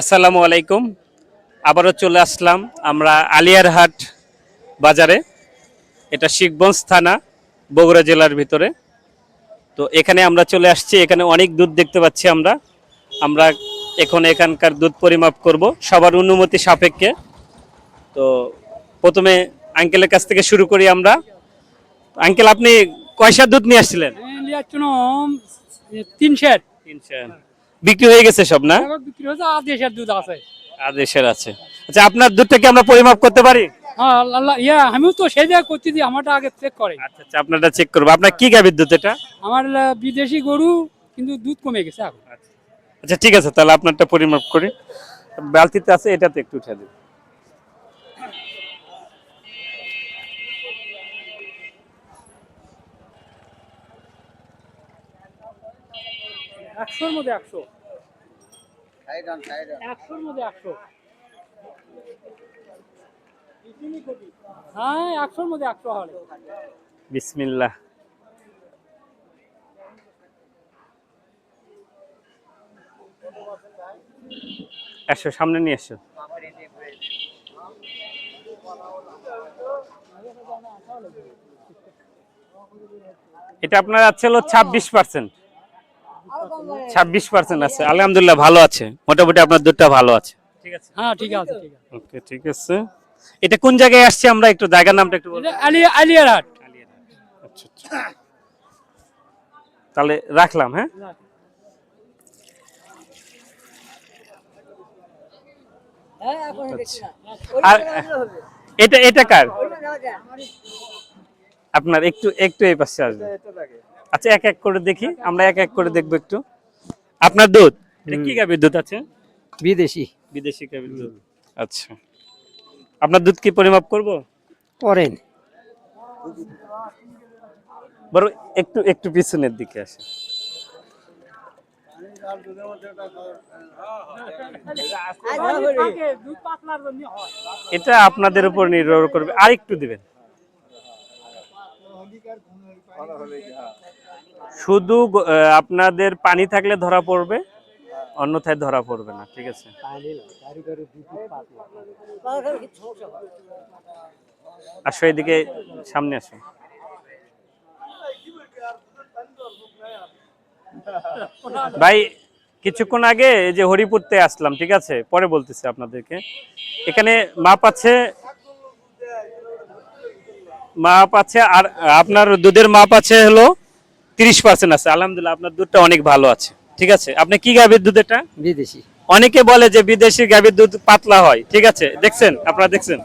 আসসালামু আলাইকুম। আবারও চলে আসলাম আমরা আলিয়ারহাট বাজারে। এটা শিখগঞ্জ থানা বগুড়া জেলার ভিতরে। তো এখানে আমরা চলে আসছি এখানে অনেক দুধ দেখতে পাচ্ছি আমরা। আমরা এখন এখানকার দুধ পরিমাপ করব সবার অনুমতি সাপেক্ষে। তো প্রথমে আঙ্কেলের কাছ থেকে শুরু করি আমরা। আঙ্কেল আপনি কয়সা দুধ নিয়ে আসছিলেন? তিন শের তিনশো বিক্রি হয়ে গেছে সব না? বিক্রি হয়েছে আদেশের দুধ আছে। আদেশের আছে। আচ্ছা আপনার দুধটা কি আমরা পরিমাপ করতে পারি? হ্যাঁ ইয়া আমিও তো সেই জায়গায় দিই আমারটা আগে চেক করে। আচ্ছা আচ্ছা আপনারটা চেক করব। আপনার কি গাভীর দুধ এটা? আমার বিদেশি গরু কিন্তু দুধ কমে গেছে এখন। আচ্ছা ঠিক আছে তাহলে আপনারটা পরিমাপ করি। বালতিতে আছে এটাতে একটু উঠে দিন একশোর মধ্যে একশো। একশোর মধ্যে একশো। হ্যাঁ একশোর মধ্যে একশো হলে বিসমিল্লাহ। একশো সামনে নিয়ে এসো। এটা আপনার আছে হলো ছাব্বিশ পার্সেন্ট ছাব্বিশ পার্সেন্ট আছে। আলহামদুলিল্লাহ ভালো আছে। মোটামুটি আপনার দুধটা ভালো আছে। ঠিক আছে। হ্যাঁ ঠিক আছে ওকে ঠিক আছে। এটা কোন জায়গায় আসছে? আমরা একটু জায়গার নামটা একটু বলব। এটা আলিয়া আলিয়ার হাট আচ্ছা আচ্ছা। তাহলে রাখলাম হ্যাঁ? আর এটা এটা কার? আপনার একটু একটু এই পাশে আসবে আচ্ছা এক এক করে দেখি। আমরা এক এক করে দেখব একটু। আপনার দুধ? এটা কি গাভীর দুধ আছে? বিদেশি। বিদেশি গাভীর দুধ। আচ্ছা। আপনার দুধ কি পরিমাপ করব? করেন। বড় একটু একটু পিছনের দিকে আসে এটা আপনাদের উপর নির্ভর করবে। আর একটু দিবেন। শুধু আপনাদের পানি থাকলে ধরা পড়বে অন্যথায় ধরা পড়বে না ঠিক আছে? আসো এদিকে সামনে আসো। ভাই কিছুক্ষণ আগে এই যে হরিপুরতে আসলাম ঠিক আছে? পরে বলতেছি আপনাদেরকে। এখানে মাপ আছে মাপ আছে আর আপনার দুধের মাপ আছে হলো তিরিশ পার্সেন্ট আছে। আলহামদুলিল্লাহ আপনার দুধটা অনেক ভালো আছে। ঠিক আছে? আপনি কি গাভীর দুধ এটা? বিদেশি। অনেকে বলে যে বিদেশি গাভীর দুধ পাতলা হয়। ঠিক আছে? দেখছেন? আপনারা দেখছেন.